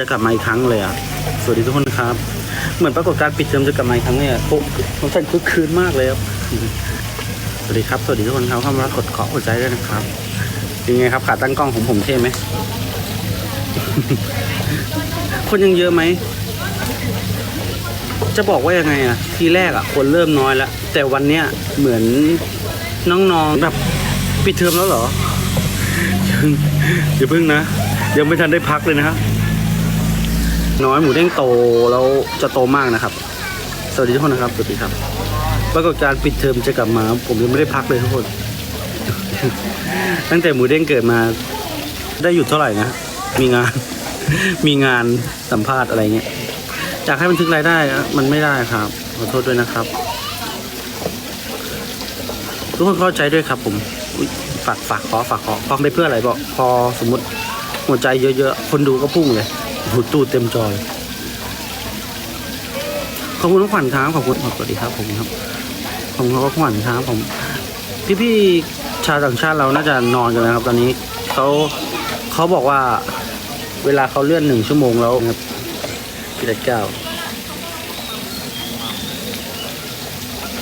จะกลับมาอีกครั้งเลยอะ สวัสดีทุกคนครับ เหมือนปรากฏการณ์ปิดเทอมจะกลับมาอีกครั้งเนี่ยโอ้ผมสั่นคึกคืนมากเลยครับ สวัสดีครับ สวัสดีทุกคนครับเข้ามากดขอหัวใจด้วยนะครับเป็นไงครับขาตั้งกล้องของผมเท่ไหม คนยังเยอะไหม จะบอกว่ายังไงอะ ทีแรกอะ คนเริ่มน้อยแล้ว แต่วันเนี้ยเหมือนน้องๆแบบปิดเทอมแล้วเหรออย่าเพิ่งนะ ยังไม่ทันได้พักเลยนะครับ น้อยหมูเด้งโตแล้วจะโตมากนะครับ สวัสดีทุกคนนะครับสวัสดีครับปรากฏการปิดเทอมจะกลับมา ผมยังไม่ได้พักเลยทุกคน ตั้งแต่หมูเด้งเกิดมา ได้หยุดเท่าไหร่นะ มีงาน มีงานสัมภาษณ์อะไรเงี้ยอยากให้มันถึงรายได้มันไม่ได้ครับ ขอโทษด้วยนะครับ ทุกคนเข้าใจด้วยครับ ผมฝากฝากขอฝากขอฟังไปเพื่ออะไรบอกพอสมมติหัวใจเยอะๆคนดูก็พุ่งเลย หูตูดเต็มจอย ขอบคุณน้องขวัญครับขอบคุณสวัสดีครับผมครับขอบคุณน้องขวัญครับผมพี่ๆชาวต่างชาติเราน่าจะนอนกันแล้วครับ ตอนนี้เขาเขาบอกว่าเวลาเขาเลื่อนหนึ่งชั่วโมงแล้วครับพี่รัดเก้า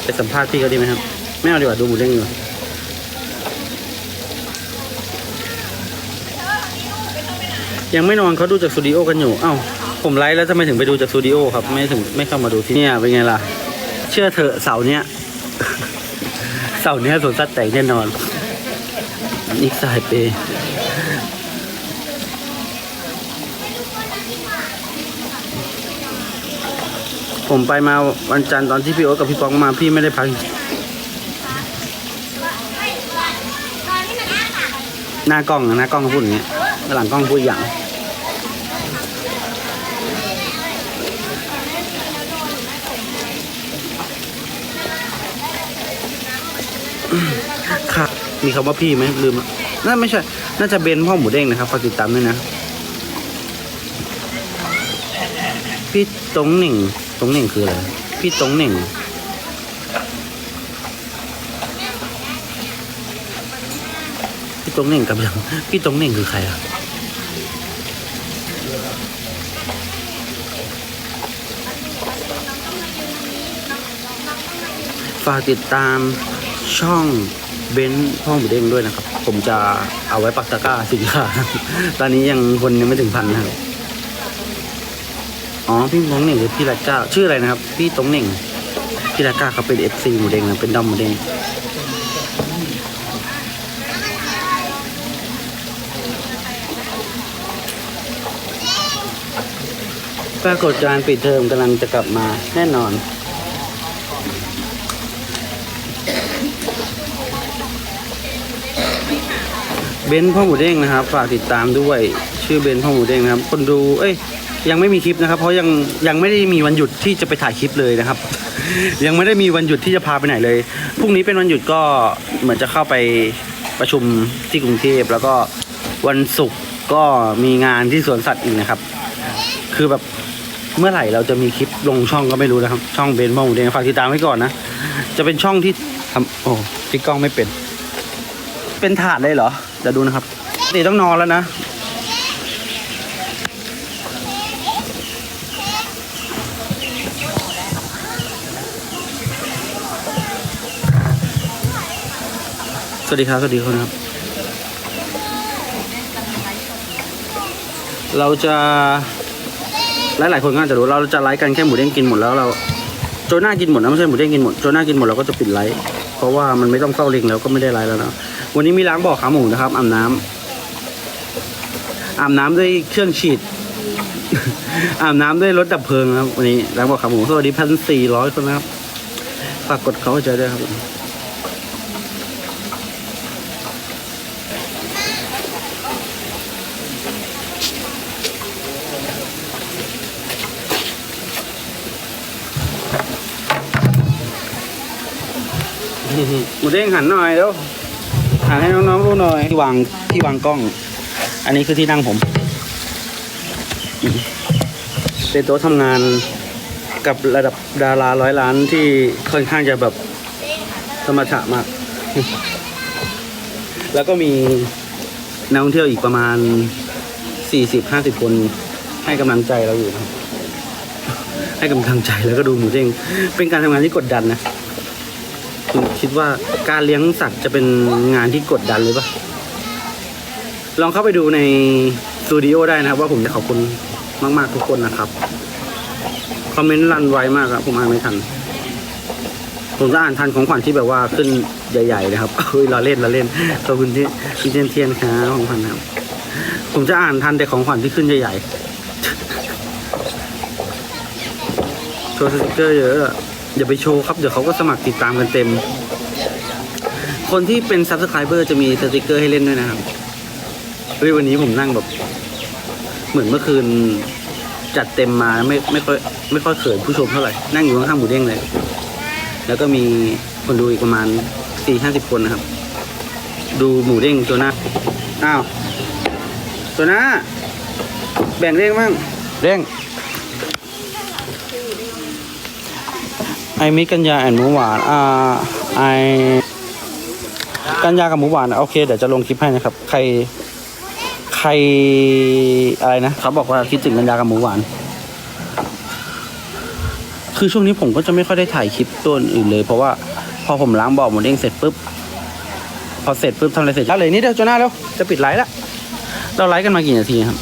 ไปสัมภาษณ์พี่เขาดีไหมครับ ไม่เอาดีกว่าดูหมูเด้งอยู่า ยังไม่นอนเขาดูจากสตูดิโอกันอยู่เอ้าผมไลฟ์แล้วทำไมถึงไปดูจากสตูดิโอครับไม่ถึงไม่เข้ามาดูที่เนี่ยเป็นไงล่ะ เชื่อเถอะเสาเนี้ยเสาเนี้ยสวนสัตว์แตกแน่นอนอีกสายเปย์ผมไปมาวันจันทร์ตอนที่พี่โอ๊ตกับพี่ปองมาพี่ไม่ได้พักหน้ากล้องอะหน้ากล้องพูดอย่างเงี้ยหลังกล้องพูดอย่าง ครับมีคำว่าพี่ไหมลืมน่าไม่ใช่ น่าจะเบนพ่อหมูเด้งนะครับฝากติดตามด้วยนะ พี่ตงหนึ่งตงหนึ่งคืออะไร พี่ตงหนึ่งพี่ตงหนึ่งกับยังพี่ตงหนึ่งคือใครอะฝากติดตาม ช่องเบนซ์พ่อหมูเด้งด้วยนะครับ ผมจะเอาไว้ปักตะกร้าสินค้าตอนนี้ยังคนยังไม่ถึงพันนะครับอ๋อพี่ตงเหน่งคือพี่รัตเจ้าชื่ออะไรนะครับ พี่ตงเหน่งพี่รัตก้าเขาเป็นเอฟซีหมูเด้งนะเป็นดอมหมูเด้งปรากฏการปิดเทอมกำลังจะกลับมาแน่นอน บนซ์พ่อหมูเด้งนะครับ ฝากติดตามด้วยชื่อเบนซ์พ่อหมูเด้งนะครับ คนดูเอ้ยยังไม่มีคลิปนะครับ เพราะยังยังไม่ได้มีวันหยุดที่จะไปถ่ายคลิปเลยนะครับ ยังไม่ได้มีวันหยุดที่จะพาไปไหนเลยพรุ่งนี้เป็นวันหยุดก็เหมือนจะเข้าไปประชุมที่กรุงเทพแล้วก็วันศุกร์ก็มีงานที่สวนสัตว์อีกนะครับ คือแบบเมื่อไหร่เราจะมีคลิปลงช่องก็ไม่รู้นะครับ ช่องเบนซ์พ่อหมูเด้งฝากติดตามไว้ก่อนนะจะเป็นช่องที่ทำโอ้พี่กล้องไม่เป็น เป็นถาดเลยเหรอเดี๋ยวดูนะครับนี่ต้องนอนแล้วนะ สวัสดีครับ สวัสดีคนครับ เราจะหลายหลายคนก็อาจจะรู้เราจะไลฟ์กันแค่หมูเด้งกินหมดแล้วเราโจน่ากินหมดนะไม่ใช่หมูเด้งกินหมดโจน่ากินหมดเราก็จะปิดไลฟ์เพราะว่ามันไม่ต้องเข้าลิงแล้วก็ไม่ได้ไลฟ์แล้วนะ วันนี้มีล้างบ่อขาหมูนะครับอาบน้ำอาบน้ำด้วยเครื่องฉีด อาบน้ำด้วยรถดับเพลิงครับ วันนี้ล้างบ่อขาหมูสวัสดีพันสี่ร้อยคนนะครับฝากกดเขาให้ใจด้วยครับหมูเด้งหันหน่อยแล้ว หันให้น้องๆดูหน่อยที่วางที่วางกล้อง อันนี้คือที่นั่งผม เป็นโต๊ะทำงานกับระดับดาราร้อยล้านที่ค่อนข้างจะแบบสมรรถะมาก แล้วก็มีนักท่องเที่ยวอีกประมาณสี่สิบห้าสิบคนให้กำลังใจเราอยู่ครับให้กำลังใจแล้วก็ดูหมูเด้งเป็นการทำงานที่กดดันนะ คุณคิดว่าการเลี้ยงสัตว์จะเป็นงานที่กดดันเลยปะลองเข้าไปดูในสตูดิโอได้นะครับ ว่าผมจะขอบคุณมาก ๆ ทุกคนนะครับ คอมเมนต์รันไวมากครับผมอ่านไม่ทัน ผมจะอ่านทันของขวัญที่แบบว่าขึ้นใหญ่ ๆ นะครับเฮ้ยเราเล่นเราเล่นขอบคุณที่ที่เทียนเทียนครับของขวัญครับ ผมจะอ่านทันแต่ของขวัญที่ขึ้นใหญ่ๆโชว์สติ๊กเกอร์เยอะ อย่าไปโชว์ครับ เดี๋ยวเขาก็สมัครติดตามกันเต็ม คนที่เป็นซับสไครเบอร์จะมีสติกเกอร์ให้เล่นด้วยนะครับเฮ้ยวันนี้ผมนั่งแบบ เหมือนเมื่อคืนจัดเต็มมาไม่ไม่ค่อยไม่ค่อยเขินผู้ชมเท่าไหร่ นั่งอยู่ข้างๆหมูเด้งเลย แล้วก็มีคนดูอีกประมาณสี่ห้าสิบคนนะครับ ดูหมูเด้งตัวหน้าอ้าวตัวหน้าแบ่งเด้งบ้างเด้ง ไอมิกัญญาแอนหมูหวานอ่าไอกัญญากับหมูหวานอะโอเคเดี๋ยวจะลงคลิปให้นะครับ ใคร ใครอะไรนะเขาบอกว่าคิดถึงกัญญากับหมูหวาน คือช่วงนี้ผมก็จะไม่ค่อยได้ถ่ายคลิปตัวอื่นเลย เพราะว่าพอผมล้างบ่อหมูเด้งเสร็จปุ๊บพอเสร็จปุ๊บทำอะไรเสร็จแล้วเลยนี่เดียวจนหน้าแล้วจะปิดไลฟ์ละเราไลฟ์กันมากี่นาทีครับ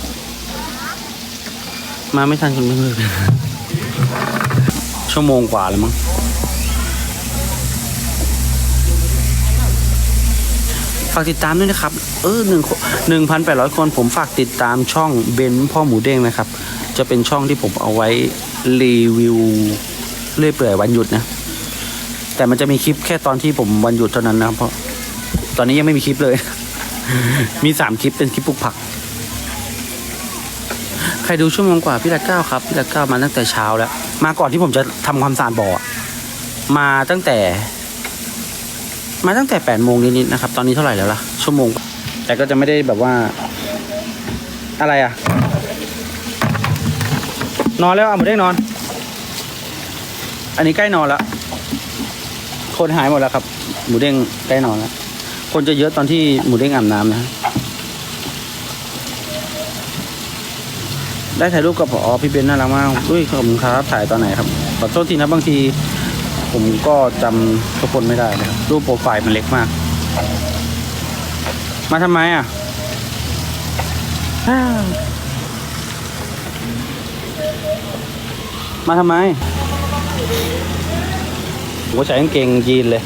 มาไม่ทันคุณเพื่อนชั่วโมงกว่าแล้วมั้ง ฝากติดตามด้วยนะครับ เออหนึ่งหนึ่งพันแปดร้อยคนผมฝากติดตามช่องเบนพ่อหมูเด้งนะครับ จะเป็นช่องที่ผมเอาไว้รีวิวเรื่อยเปื่อยวันหยุดนะ แต่มันจะมีคลิปแค่ตอนที่ผมวันหยุดเท่านั้นนะครับเพราะตอนนี้ยังไม่มีคลิปเลย มีสามคลิปเป็นคลิปปลูกผัก ใครดูชั่วโมงกว่าพี่รัดเก้าครับพี่รัดเก้ามาตั้งแต่เช้าแล้ว มาก่อนที่ผมจะทำความสะอาดบ่อมาตั้งแต่ มาตั้งแต่แปดโมงนิดๆนะครับ ตอนนี้เท่าไหร่แล้วล่ะ ชั่วโมง แต่ก็จะไม่ได้แบบว่า อะไรอะ นอนแล้วอะหมูเด้งนอน อันนี้ใกล้นอนแล้วคนหายหมดแล้วครับ หมูเด้งใกล้นอนแล้วคนจะเยอะตอนที่หมูเด้งอาบน้ำนะ ได้ถ่ายรูปกับพอพี่เบนน่ารักมาก อุ้ยขอบคุณครับ ถ่ายตอนไหนครับ ขอโทษทีนะบางที ผมก็จำทุกคนไม่ได้นะครับรูปโปรไฟล์มันเล็กมาก มาทำไมอะอ้าวมาทำไมผมก็ใส่กางเกงยีนเลย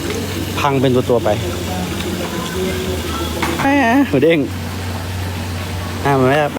พังเป็นตัวตัวๆไปแหมหมูเด้งอ่ามันไม่ได้